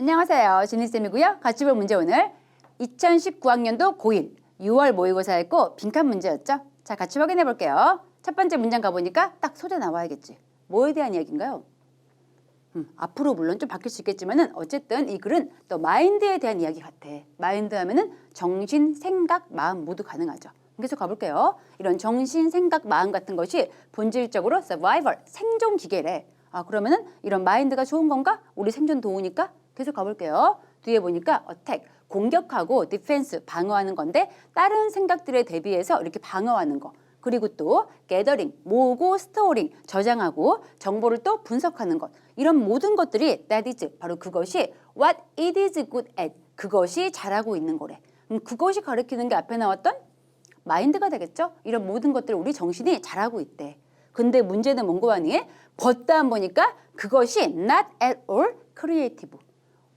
안녕하세요. 진희쌤이고요. 같이 볼 문제 오늘 2019학년도 고1 6월 모의고사였고 빈칸 문제였죠. 자, 같이 확인해 볼게요. 첫 번째 문장 가보니까 딱 소재 나와야겠지. 뭐에 대한 이야기인가요? 음, 앞으로 물론 좀 바뀔 수 있겠지만은 어쨌든 이 글은 또 마인드에 대한 이야기 같아. 마인드 하면은 정신, 생각, 마음 모두 가능하죠. 계속 가볼게요. 이런 정신, 생각, 마음 같은 것이 본질적으로 survival, 생존 기계래. 아 그러면은 이런 마인드가 좋은 건가? 우리 생존 도우니까 계속 가볼게요. 뒤에 보니까 attack, 공격하고 defense, 방어하는 건데 다른 생각들에 대비해서 이렇게 방어하는 거. 그리고 또 gathering, 모으고 스토링, 저장하고 정보를 또 분석하는 것. 이런 모든 것들이 that is 바로 그것이 what it is good at 그것이 잘하고 있는 거래. 음, 그것이 가리키는 게 앞에 나왔던 마인드가 되겠죠? 이런 모든 것들을 우리 정신이 잘하고 있대. 근데 문제는 뭔고 하니? 벗다 보니까 그것이 not at all creative.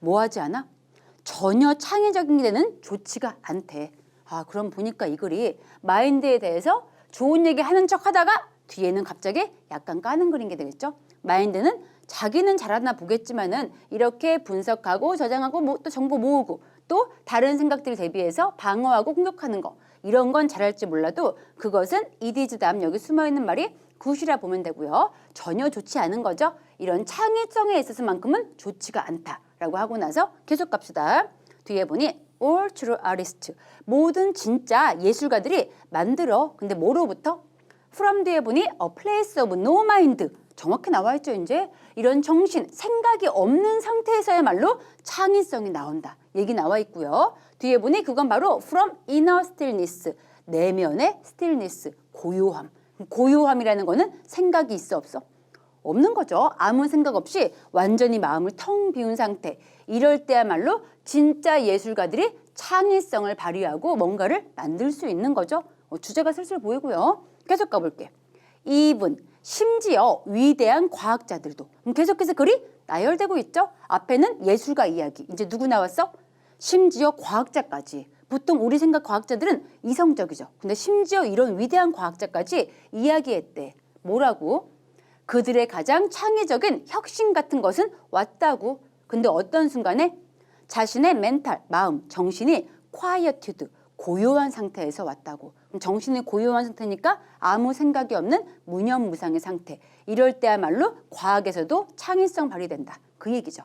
뭐 하지 않아? 전혀 창의적인 데는 좋지가 않대. 아, 그럼 보니까 이 글이 마인드에 대해서 좋은 얘기 하는 척 하다가 뒤에는 갑자기 약간 까는 그린 게 되겠죠? 마인드는 자기는 잘하나 보겠지만은 이렇게 분석하고 저장하고 뭐 또 정보 모으고 또 다른 생각들 대비해서 방어하고 공격하는 거 이런 건 잘할지 몰라도 그것은 이디즈 다음 여기 숨어 있는 말이 굿이라 보면 되고요. 전혀 좋지 않은 거죠. 이런 창의성에 있어서만큼은 좋지가 않다 라고 하고 나서 계속 갑시다. 뒤에 보니 all true artists 모든 진짜 예술가들이 만들어. 근데 뭐로부터? From 뒤에 보니 a place of no mind. 정확히 나와 있죠 이제? 이런 정신 생각이 없는 상태에서야말로 창의성이 나온다. 얘기 나와 있고요. 뒤에 보니 그건 바로 from inner stillness. 내면의 stillness 고요함. 고요함이라는 거는 생각이 있어 없어 없는 거죠. 아무 생각 없이 완전히 마음을 텅 비운 상태. 이럴 때야말로 진짜 예술가들이 창의성을 발휘하고 뭔가를 만들 수 있는 거죠. 어, 주제가 슬슬 보이고요. 계속 가볼게. 이분 심지어 위대한 과학자들도 음, 계속해서 글이 나열되고 있죠. 앞에는 예술가 이야기. 이제 누구 나왔어? 심지어 과학자까지. 보통 우리 생각 과학자들은 이성적이죠. 근데 심지어 이런 위대한 과학자까지 이야기했대. 뭐라고? 그들의 가장 창의적인 혁신 같은 것은 왔다고. 근데 어떤 순간에 자신의 멘탈, 마음, 정신이 quieted, 고요한 상태에서 왔다고. 정신이 고요한 상태니까 아무 생각이 없는 무념무상의 상태. 이럴 때야말로 과학에서도 창의성 발휘된다. 그 얘기죠.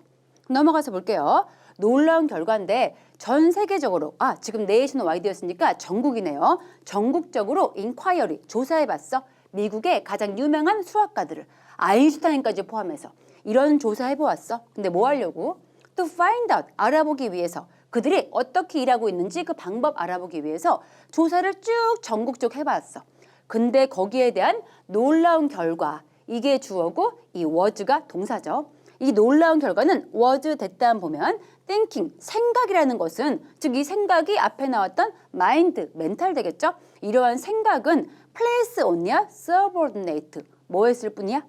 넘어가서 볼게요. 놀라운 결과인데 전 세계적으로 아 지금 네이션 와이드였으니까 전국이네요. 전국적으로 인콰이어리 조사해봤어. 미국의 가장 유명한 수학가들을 아인슈타인까지 포함해서 이런 조사해 보았어. 근데 뭐 하려고? 또 find out 알아보기 위해서 그들이 어떻게 일하고 있는지 그 방법 알아보기 위해서 조사를 쭉 전국적 해봤어. 근데 거기에 대한 놀라운 결과 이게 주어고 이 was가 동사죠. 이 놀라운 결과는 was 됐다 보면 thinking 생각이라는 것은 즉 이 생각이 앞에 나왔던 mind 멘탈 되겠죠. 이러한 생각은 place on이야 subordinate 뭐 했을 뿐이야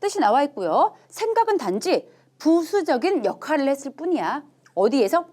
뜻이 나와 있고요. 생각은 단지 부수적인 역할을 했을 뿐이야. 어디에서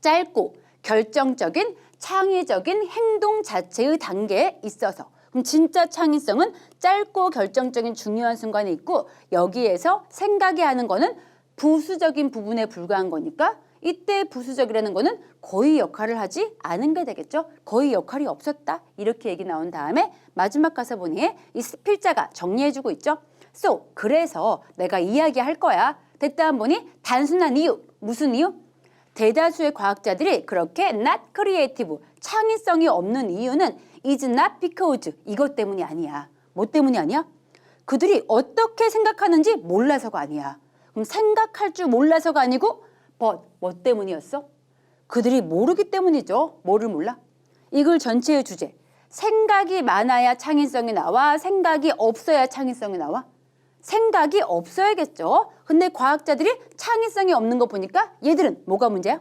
짧고 결정적인 창의적인 행동 자체의 단계에 있어서 그럼 진짜 창의성은 짧고 결정적인 중요한 순간에 있고 여기에서 생각이 하는 거는 부수적인 부분에 불과한 거니까 이때 부수적이라는 거는 거의 역할을 하지 않은 게 되겠죠. 거의 역할이 없었다. 이렇게 얘기 나온 다음에 마지막 가서 보니 이 필자가 정리해주고 있죠. So 그래서 내가 이야기할 거야. 됐다 한 보니 단순한 이유 무슨 이유? 대다수의 과학자들이 그렇게 not creative 창의성이 없는 이유는 is not because 이것 때문이 아니야. 뭐 때문이 아니야? 그들이 어떻게 생각하는지 몰라서가 아니야. 그럼 생각할 줄 몰라서가 아니고 but 뭐 때문이었어? 그들이 모르기 때문이죠. 뭐를 몰라? 이 글 전체의 주제. 생각이 많아야 창의성이 나와 생각이 없어야 창의성이 나와? 생각이 없어야겠죠. 근데 과학자들이 창의성이 없는 거 보니까 얘들은 뭐가 문제야?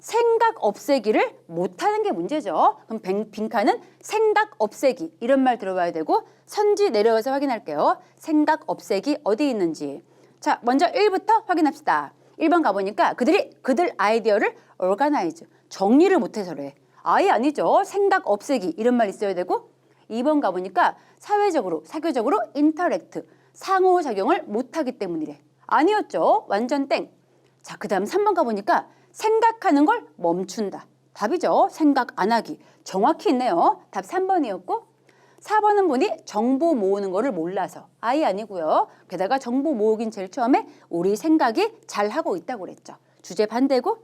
생각 없애기를 못하는 게 문제죠. 그럼 뱅- 빈칸은 생각 없애기 이런 말 들어봐야 되고 선지 내려가서 확인할게요. 생각 없애기 어디 있는지. 자, 먼저 1부터 확인합시다. 1번 가보니까 그들이 그들 아이디어를 organize 정리를 못해서래. 아예 아니죠. 생각 없애기 이런 말 있어야 되고 2번 가보니까 사회적으로 사교적으로 interact 상호작용을 못하기 때문이래. 아니었죠. 완전 땡. 자, 그 다음 3번 가보니까 생각하는 걸 멈춘다. 답이죠. 생각 안 하기. 정확히 있네요. 답 3번이었고 4번은 보니 정보 모으는 거를 몰라서 아예 아니고요. 게다가 정보 모으긴 제일 처음에 우리 생각이 잘 하고 있다고 그랬죠. 주제 반대고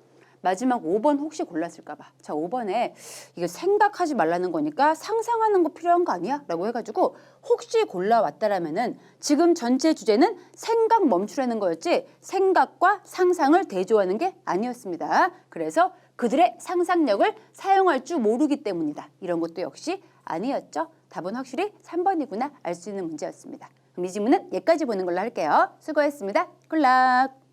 마지막 5번 혹시 골랐을까 봐. 자, 5번에 이거 생각하지 말라는 거니까 상상하는 거 필요한 거 아니야? 라고 해가지고 혹시 골라왔다라면은 지금 전체 주제는 생각 멈추라는 거였지 생각과 상상을 대조하는 게 아니었습니다. 그래서 그들의 상상력을 사용할 줄 모르기 때문이다. 이런 것도 역시 아니었죠. 답은 확실히 3번이구나 알 수 있는 문제였습니다. 그럼 이 질문은 여기까지 보는 걸로 할게요. 수고했습니다. 굿락!